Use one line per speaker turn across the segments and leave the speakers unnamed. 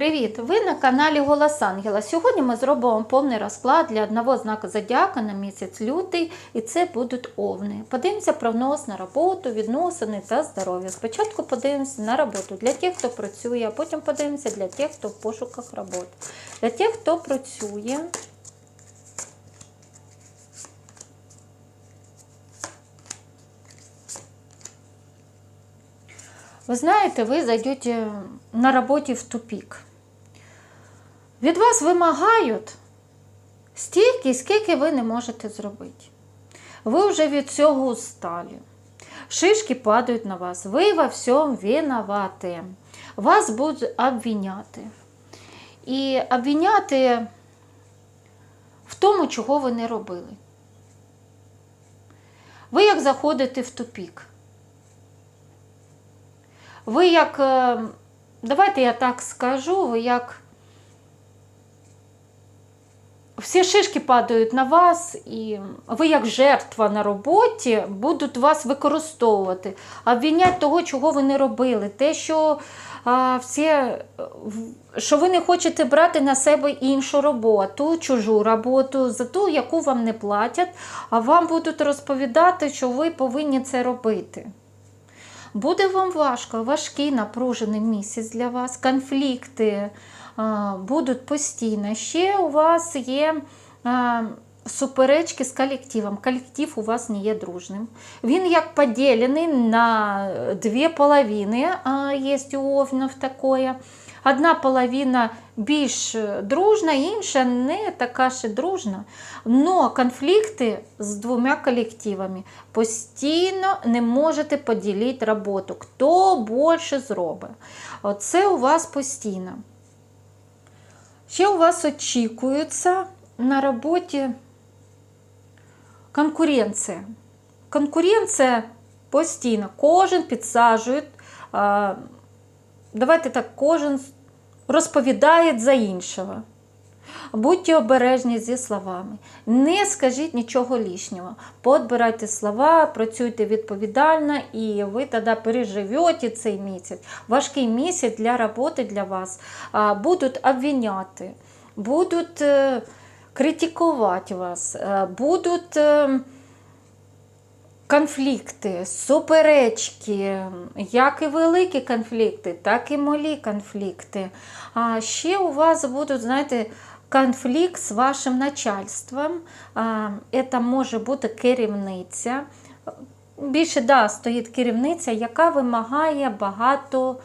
Привіт! Ви на каналі Голос Ангела. Сьогодні ми зробимо повний розклад для одного знаку зодіака на місяць лютий, і це будуть овни. Подивимося прогноз на роботу, відносини та здоров'я. Спочатку подивимося на роботу для тих, хто працює, а потім подивимося для тих, хто в пошуках роботи. Для тих, хто працює. Ви знаєте, ви зайдете на роботі в тупік. Від вас вимагають стільки, скільки ви не можете зробити. Ви вже від цього устали. Шишки падають на вас. Ви во всьому винуваті. Вас будуть обвиняти. І обвиняти в тому, чого ви не робили. Ви як заходите в тупік. Ви як, е, давайте я так скажу, ви як всі шишки падають на вас, і ви, як жертва на роботі, будуть вас використовувати, обвінять того, чого ви не робили. Те, що а, всі, е, що ви не хочете брати на себе іншу роботу, чужу роботу, за ту, яку вам не платять, а вам будуть розповідати, що ви повинні це робити. Буде вам важко, важкий напружений місяць для вас, конфлікти будуть постійно. Ще у вас є суперечки з колективом. Колектив у вас не є дружним. Він як поділений на дві половини, є у овнів таке. Одна половина більш дружна, інша не така ж дружна. Но конфлікти з двома колективами. Постійно не можете поділити роботу. Хто більше зробить. Це у вас постійно. Ще у вас очікується на роботі конкуренція. Конкуренція постійно. Кожен підсаджує. Давайте так, кожен розповідає за іншого. Будьте обережні зі словами. Не скажіть нічого лишнього. Подбирайте слова, працюйте відповідально, і ви тоді переживете цей місяць. Важкий місяць для роботи для вас. Будуть обвиняти, будуть е, критикувати вас, е, будуть. е, Конфлікти, суперечки, як і великі конфлікти, так і малі конфлікти. А ще у вас будуть, знаєте, конфлікт з вашим начальством. Це може бути керівниця. Більше да, стоїть керівниця, яка вимагає багато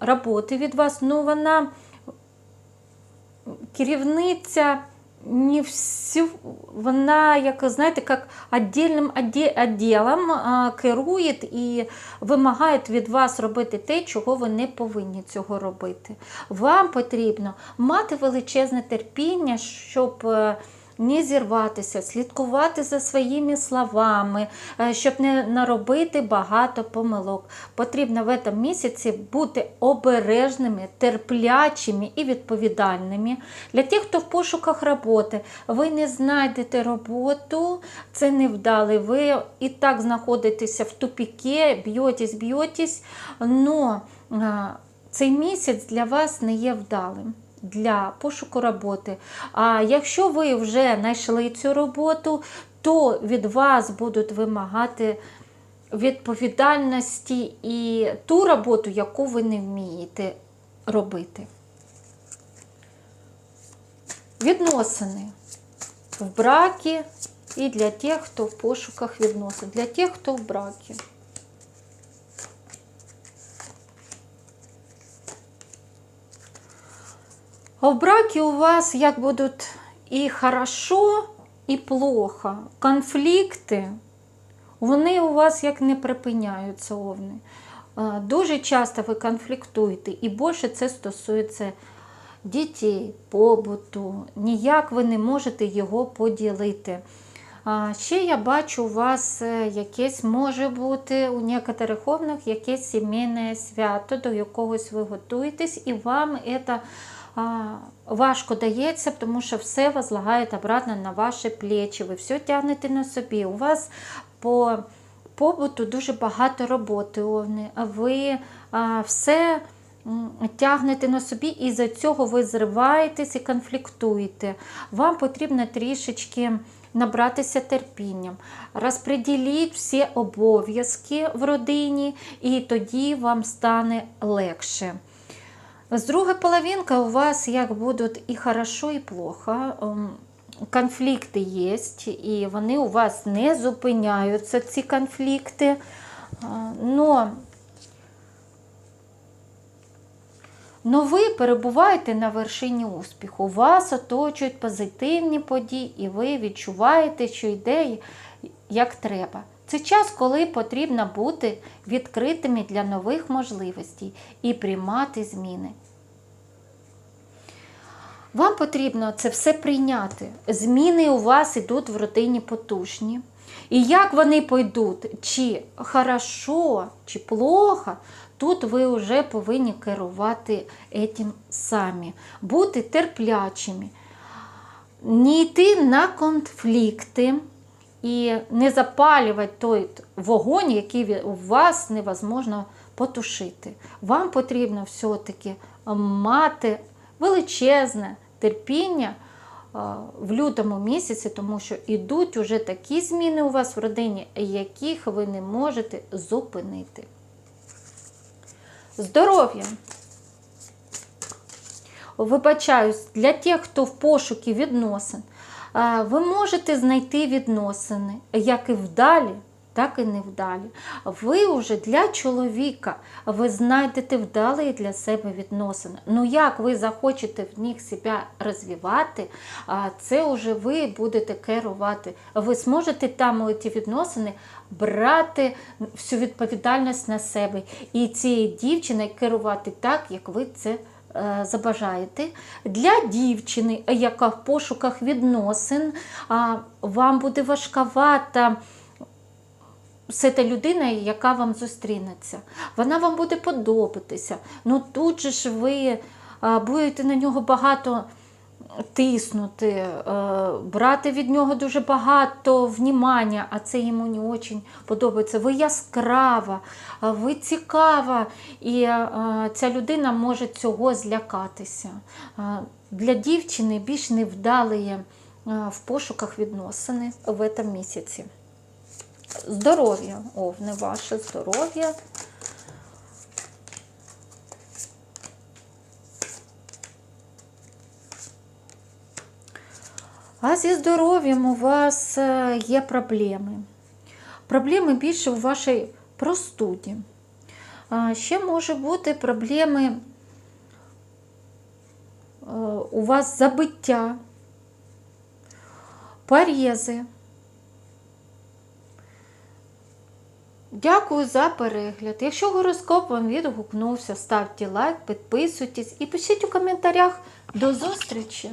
роботи від вас. Ну, вона керівниця не всю, вона, як знаєте, як віддільним відділом керує і вимагає від вас робити те, чого ви не повинні цього робити. Вам потрібно мати величезне терпіння, щоб е, не зірватися, слідкувати за своїми словами, е, щоб не наробити багато помилок. Потрібно в цьому місяці бути обережними, терплячими і відповідальними. Для тих, хто в пошуках роботи, ви не знайдете роботу, це невдалий. Ви і так знаходитеся в тупіке, б'єтесь, б'єтесь, но цей місяць для вас не є вдалим для пошуку роботи. А якщо ви вже знайшли цю роботу, то від вас будуть вимагати відповідальності і ту роботу, яку ви не вмієте робити. Відносини в бракі і для тих, хто в пошуках відносин, для тих, хто в бракі. В браке у вас як будут і хорошо, і плохо. Конфлікти, вони у вас як не припиняються овни. Дуже часто ви конфліктуєте, і більше це стосується дітей, побуту. Ніяк ви не можете його поділити. Ще я бачу, у вас е, якесь може бути у некоторих овнах якесь сімейне свято, до якогось ви готуєтесь, і вам це важко дається, тому що все возлагаєте обратно на ваші плечі, ви все тягнете на собі. У вас по побуту дуже багато роботи, ви все тягнете на собі, і за цього ви зриваєтесь і конфліктуєте. Вам потрібно трішечки набратися терпінням, розподіліть всі обов'язки в родині, і тоді вам стане легше. З другої половинки у вас як будуть і хорошо, і плохо. Ем, Конфлікти є, і вони у вас не зупиняються, ці конфлікти. А, Но, но ви перебуваєте на вершині успіху. Вас оточують позитивні події, і ви відчуваєте, що йде як треба. Це час, коли потрібно бути відкритими для нових можливостей і приймати зміни. Вам потрібно це все прийняти. Зміни у вас йдуть в родині потужні. І як вони пойдуть, чи хорошо, чи плохо, тут ви вже повинні керувати етім самі, бути терплячими, не йти на конфлікти і не запалювати той вогонь, який у вас невозможно потушити. Вам потрібно все-таки мати величезне терпіння в лютому місяці, тому що йдуть уже такі зміни у вас в родині, яких ви не можете зупинити. Здоров'я. Вибачаюсь, для тих, хто в пошукі відносин, ви можете знайти відносини, як і вдалі, так і невдалі. Ви вже для чоловіка ви знайдете вдалі для себе відносини. Ну як ви захочете в них себе розвивати, це вже ви будете керувати. Ви зможете там ці відносини брати всю відповідальність на себе і цієї дівчини керувати так, як ви це забажаєте. Для дівчини, яка в пошуках відносин, вам буде важковата все та людина, яка вам зустрінеться. Вона вам буде подобатися. Ну тут же ж ви будете на нього багато тиснути, е, брати від нього дуже багато внімання, а це йому не дуже подобається. Ви яскрава, ви цікава, і е, ця людина може цього злякатися. Е, Для дівчини більш невдалі в пошуках відносини в цьому місяці. Здоров'я, овне ваше здоров'я. А зі здоров'ям у вас е, є проблеми. Проблеми більше у вашій простуді. Ще може бути проблеми е, у вас забиття, порези. Дякую за перегляд. Якщо гороскоп вам відгукнувся, ставте лайк, підписуйтесь і пишіть у коментарях. До зустрічі!